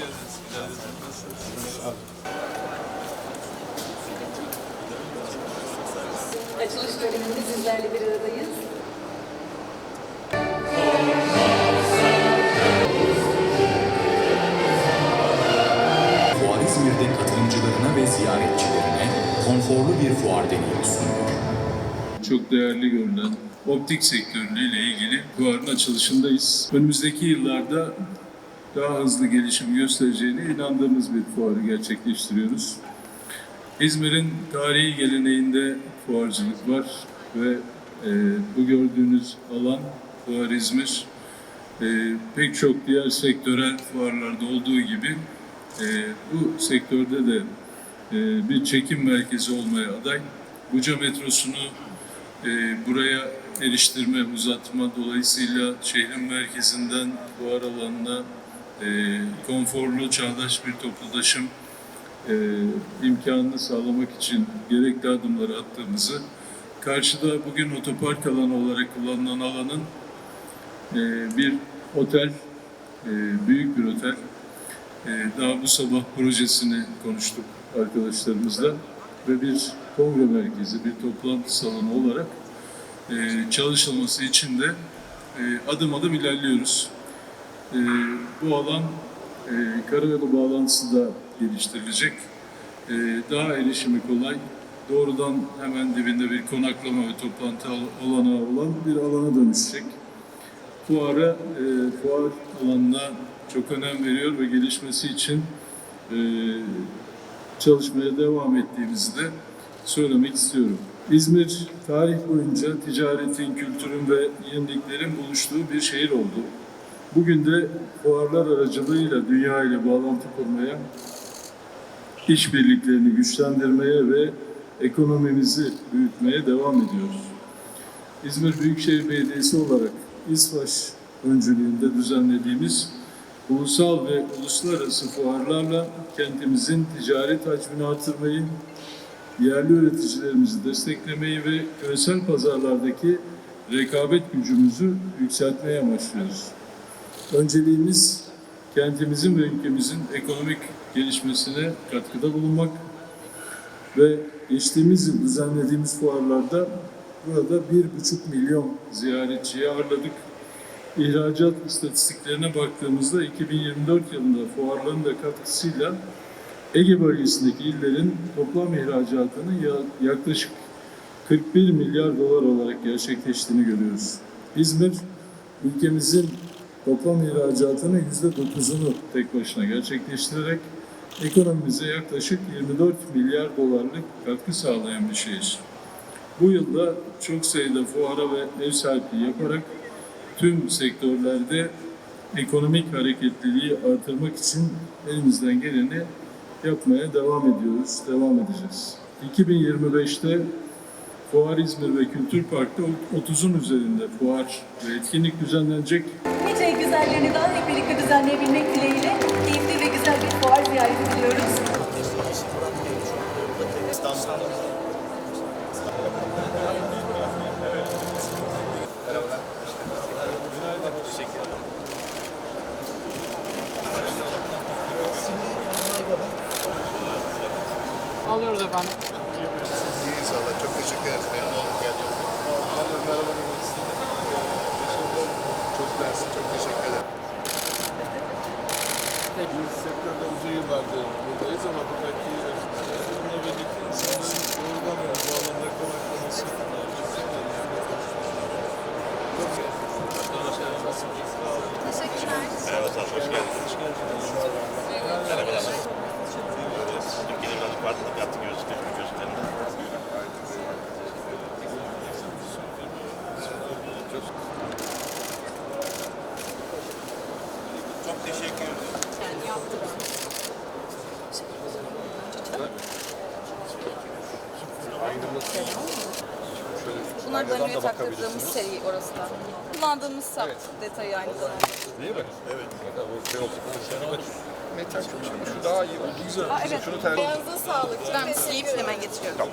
geldiniz. Günaydın. Nasılsınız? Açılış töreninde sizlerle bir aradayız. Fuar İzmir'de katılımcılarına ve ziyaretçilerine konforlu bir fuar deneyimi sunuyor. Çok değerli görülen optik sektörüyle ilgili fuarın açılışındayız. Önümüzdeki yıllarda daha hızlı gelişim göstereceğine inandığımız bir fuarı gerçekleştiriyoruz. İzmir'in tarihi geleneğinde fuarcılık var ve e, bu gördüğünüz alan Fuar İzmir. E, pek çok diğer sektörel fuarlarda olduğu gibi e, bu sektörde de e, bir çekim merkezi olmaya aday. Buca metrosunu e, buraya eriştirme, uzatma dolayısıyla şehrin merkezinden fuar alanına e, konforlu, çağdaş bir toplu taşım e, imkanını sağlamak için gerekli adımları attığımızı, karşıda bugün otopark alanı olarak kullanılan alanın e, bir otel, e, büyük bir otel. E, daha bu sabah projesini konuştuk arkadaşlarımızla ve bir kongre merkezi, bir toplantı salonu olarak e, çalışılması için de e, adım adım ilerliyoruz. E, bu alan e, karayolu bağlantısı da geliştirilecek. E, daha erişimi kolay, doğrudan hemen dibinde bir konaklama ve toplantı olanağı olan bir alana dönüşecek. Fuara, e, fuar alanına çok önem veriyor ve gelişmesi için e, çalışmaya devam ettiğimizi de söylemek istiyorum. İzmir tarih boyunca ticaretin, kültürün ve yeniliklerin buluştuğu bir şehir oldu. Bugün de fuarlar aracılığıyla dünya ile bağlantı kurmaya, işbirliklerini güçlendirmeye ve ekonomimizi büyütmeye devam ediyoruz. İzmir Büyükşehir Belediyesi olarak İSVAŞ öncülüğünde düzenlediğimiz ulusal ve uluslararası fuarlarla kentimizin ticaret hacmini artırmayı, yerli üreticilerimizi desteklemeyi ve küresel pazarlardaki rekabet gücümüzü yükseltmeye amaçlıyoruz. Önceliğimiz kentimizin ve ülkemizin ekonomik gelişmesine katkıda bulunmak ve geçtiğimiz yıl düzenlediğimiz fuarlarda burada bir buçuk milyon ziyaretçiyi ağırladık. İhracat istatistiklerine baktığımızda 2024 yılında fuarların da katkısıyla Ege bölgesindeki illerin toplam ihracatının ya- yaklaşık 41 milyar dolar olarak gerçekleştiğini görüyoruz. İzmir, ülkemizin toplam ihracatının %9'unu tek başına gerçekleştirerek ekonomimize yaklaşık 24 milyar dolarlık katkı sağlayan bir şehir. Bu yılda çok sayıda fuara ve ev sahipliği yaparak tüm sektörlerde ekonomik hareketliliği artırmak için elimizden geleni yapmaya devam ediyoruz, devam edeceğiz. 2025'te Fuar İzmir ve Kültür Park'ta 30'un üzerinde fuar ve etkinlik düzenlenecek. Nice güzellerini daha hep birlikte düzenleyebilmek dileğiyle keyifli ve güzel bir fuar ziyareti diliyoruz. Alıyoruz efendim. İyi inşallah. Çok teşekkür ederim. Memnun oldum geldiğiniz için. Çok mersi. Çok teşekkür ederim. Biz sektörde uzun yıllardır buradayız ama buradaki bununla birlikte insanların doğrudan ve bu alanda konaklaması Türkiye'de biraz farklılık yaptık gözlükte gözlüklerinde. Çok teşekkür ederim. Bunlar da önüne taktırdığımız seri orası da. Kullandığımız sap detayı aynı zamanda. Metal çok şimdi şu daha iyi oldu. Güzel. Aa, evet. Şunu tercih Ayağınıza sağlık. Ben sileyip hemen getiriyorum.